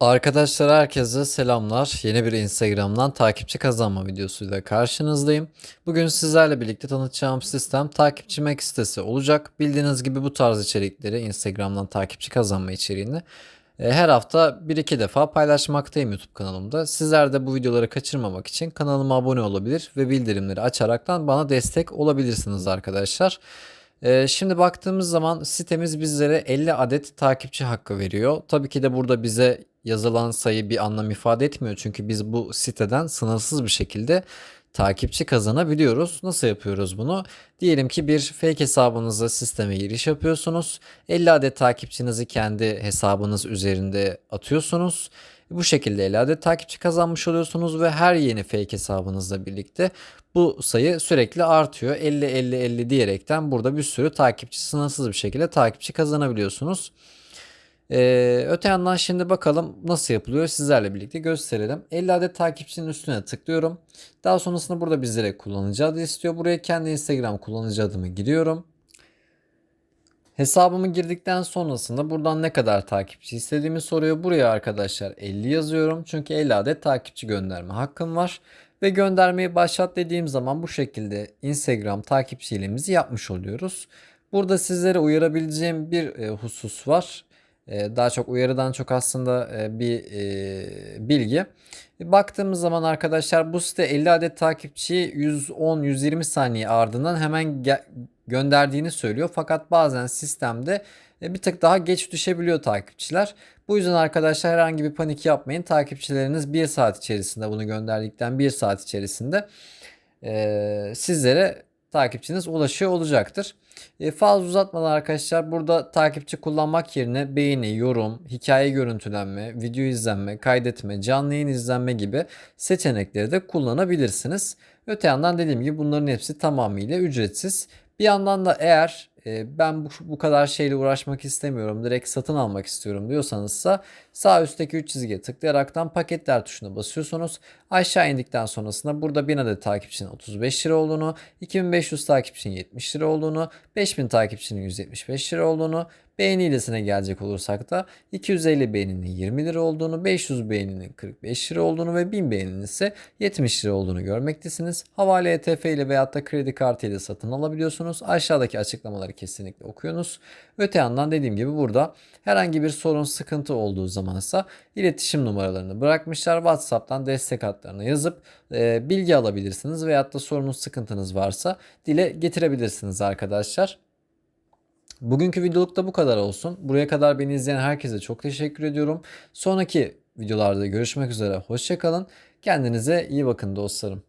Arkadaşlar herkese selamlar. Yeni bir Instagram'dan takipçi kazanma videosuyla karşınızdayım. Bugün sizlerle birlikte tanıtacağım sistem takipçi Max sitesi olacak. Bildiğiniz gibi bu tarz içerikleri Instagram'dan takipçi kazanma içeriğini e, her hafta 1-2 defa paylaşmaktayım YouTube kanalımda. Sizler de bu videoları kaçırmamak için kanalıma abone olabilir ve bildirimleri açaraktan bana destek olabilirsiniz arkadaşlar. Ee, şimdi baktığımız zaman sitemiz bizlere 50 adet takipçi hakkı veriyor. Tabii ki de burada bize yazılan sayı bir anlam ifade etmiyor. Çünkü biz bu siteden sınırsız bir şekilde takipçi kazanabiliyoruz. Nasıl yapıyoruz bunu? Diyelim ki bir fake hesabınızla sisteme giriş yapıyorsunuz. 50 adet takipçinizi kendi hesabınız üzerinde atıyorsunuz. Bu şekilde 50 adet takipçi kazanmış oluyorsunuz ve her yeni fake hesabınızla birlikte bu sayı sürekli artıyor. 50 50 50 diyerekten burada bir sürü takipçi sınırsız bir şekilde takipçi kazanabiliyorsunuz. Ee, öte yandan şimdi bakalım nasıl yapılıyor sizlerle birlikte gösterelim. 50 adet takipçinin üstüne tıklıyorum. Daha sonrasında burada bizlere kullanıcı adı istiyor. Buraya kendi Instagram kullanıcı adımı giriyorum. Hesabımı girdikten sonrasında buradan ne kadar takipçi istediğimi soruyor. Buraya arkadaşlar 50 yazıyorum. Çünkü 50 adet takipçi gönderme hakkım var. Ve göndermeyi başlat dediğim zaman bu şekilde Instagram takipçi ilemizi yapmış oluyoruz. Burada sizlere uyarabileceğim bir e, husus var. E, daha çok uyarıdan çok aslında e, bir e, bilgi. Baktığımız zaman arkadaşlar bu site 50 adet takipçiyi 110-120 saniye ardından hemen gönderdiğini söylüyor. Fakat bazen sistemde e, bir tık daha geç düşebiliyor takipçiler. Bu yüzden arkadaşlar herhangi bir panik yapmayın. Takipçileriniz 1 saat içerisinde bunu gönderdikten 1 saat içerisinde sizlere takipçiniz ulaşıyor olacaktır. E, fazla uzatmadan arkadaşlar burada takipçi kullanmak yerine beğeni, yorum, hikaye görüntülenme, video izlenme, kaydetme, canlı yayın izlenme gibi seçenekleri de kullanabilirsiniz. Öte yandan dediğim gibi bunların hepsi tamamıyla ücretsiz. Bir yandan da eğer ben bu, bu kadar şeyle uğraşmak istemiyorum direkt satın almak istiyorum diyorsanızsa sağ üstteki 3 çizgiye tıklayaraktan paketler tuşuna basıyorsunuz. Aşağı indikten sonrasında burada 1000 adet takipçinin 35 lira olduğunu, 2500 takipçinin 70 lira olduğunu, 5000 takipçinin 175 lira olduğunu, Beğeni hilesine gelecek olursak da 250 beğeninin 20 lira olduğunu, 500 beğeninin 45 lira olduğunu ve 1000 beğeninin ise 70 lira olduğunu görmektesiniz. Havale ETF ile veyahut da kredi kartı ile satın alabiliyorsunuz. Aşağıdaki açıklamaları kesinlikle okuyunuz. Öte yandan dediğim gibi burada herhangi bir sorun sıkıntı olduğu zaman ise iletişim numaralarını bırakmışlar. WhatsApp'tan destek hatlarına yazıp e, bilgi alabilirsiniz veyahut da sorunuz sıkıntınız varsa dile getirebilirsiniz arkadaşlar. Bugünkü videoluk da bu kadar olsun. Buraya kadar beni izleyen herkese çok teşekkür ediyorum. Sonraki videolarda görüşmek üzere. Hoşçakalın. Kendinize iyi bakın dostlarım.